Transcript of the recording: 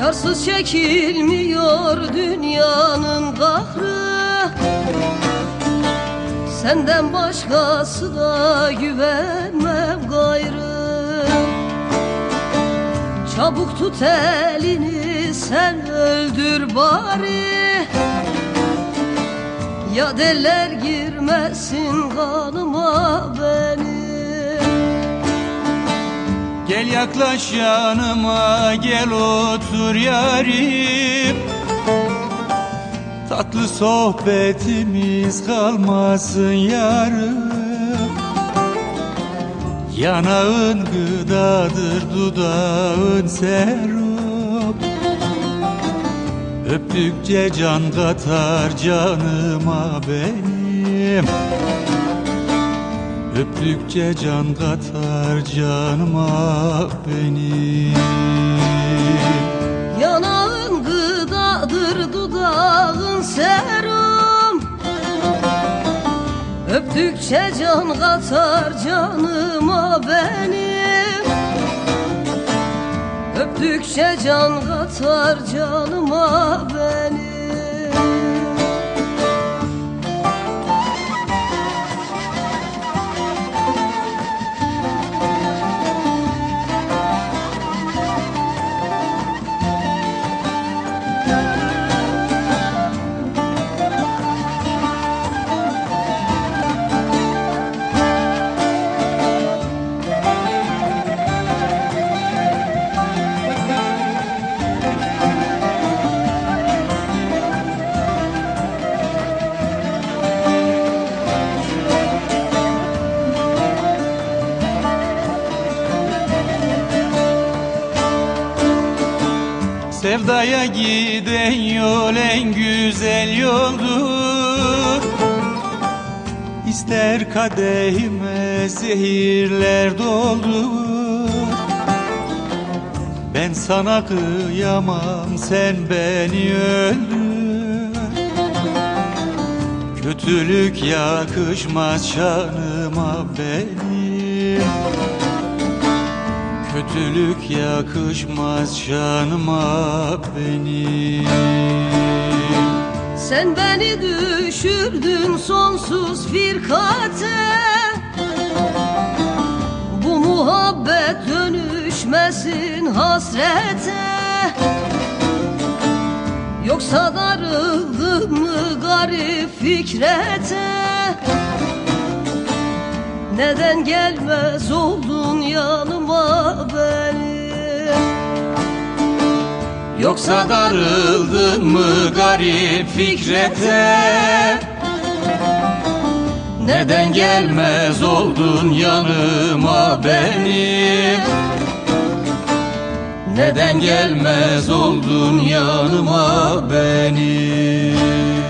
Amansız çekilmiyor dünyanın kahrı. Senden başkasına güvenmem gayrı. Çabuk tut elini sen öldür bari. Ya deller girmesin kanıma benim yaklaş yanıma gel otur yarim. Tatlı sohbetimiz kalmasın yarım. Yanağın gıdadır dudağın serum. Öptükçe can katar canıma benim Öptükçe can katar canıma benim. Yanağın gıdadır dudağın serum. Öptükçe can katar canıma benim. Öptükçe can katar canıma benim Sevdaya giden yol en güzel yoldur. İster kadehime zehirler doldur. Ben sana kıyamam sen beni öldür. Kötülük yakışmaz şanıma benim Kötülük yakışmaz şanıma benim. Sen beni düşürdün sonsuz firkate. Bu muhabbet dönüşmesin hasrete. Yoksa darıldın mı garip fikrete? Neden gelmez oldun yanıma benim Yoksa darıldın mı garip fikrete? Neden gelmez oldun yanıma benim Neden gelmez oldun yanıma benim